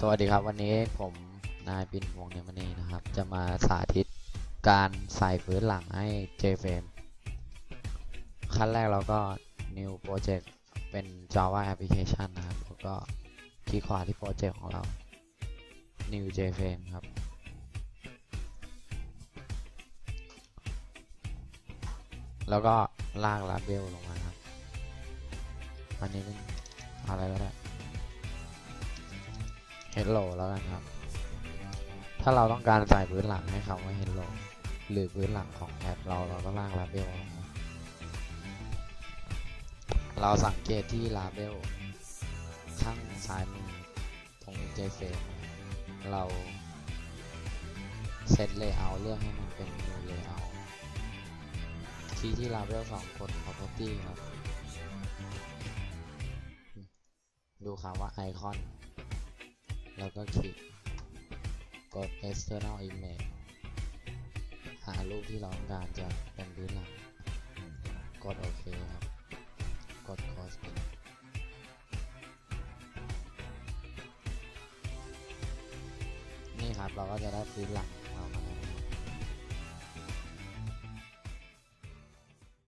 สวัสดีครับวันนี้ผมนายปินวงเนมณีนะครับ จะมาสาธิตการใส่พื้นหลังให้ JFrame ขั้นแรกเราก็ new project เป็น Java application นะครับ แล้วก็คลิกขวาที่โปรเจกต์ของเรา new JFrame ครับ แล้วก็ลากลาเบลลงมาครับ อันนี้เป็นอะไรก็ได้ Hello แล้วกันครับ ถ้าเราต้องการใส่พื้นหลังให้คำว่า Hello หรือพื้นหลังของแอปเราเราก็ลากลาเบลเราสังเกตที่ลาเบลข้างซ้ายมือตรง JFrame เราเซต Layout เลือกให้มันเป็น New Layout ที่ที่ลาเบลสองกด Property ครับ ดูคำว่า Icon แล้วก็คลิกกด external image หารูปที่เราต้องการจะเป็นพื้นหลังกดโอเคครับ กด close นี่ครับเราก็จะได้พื้นหลัง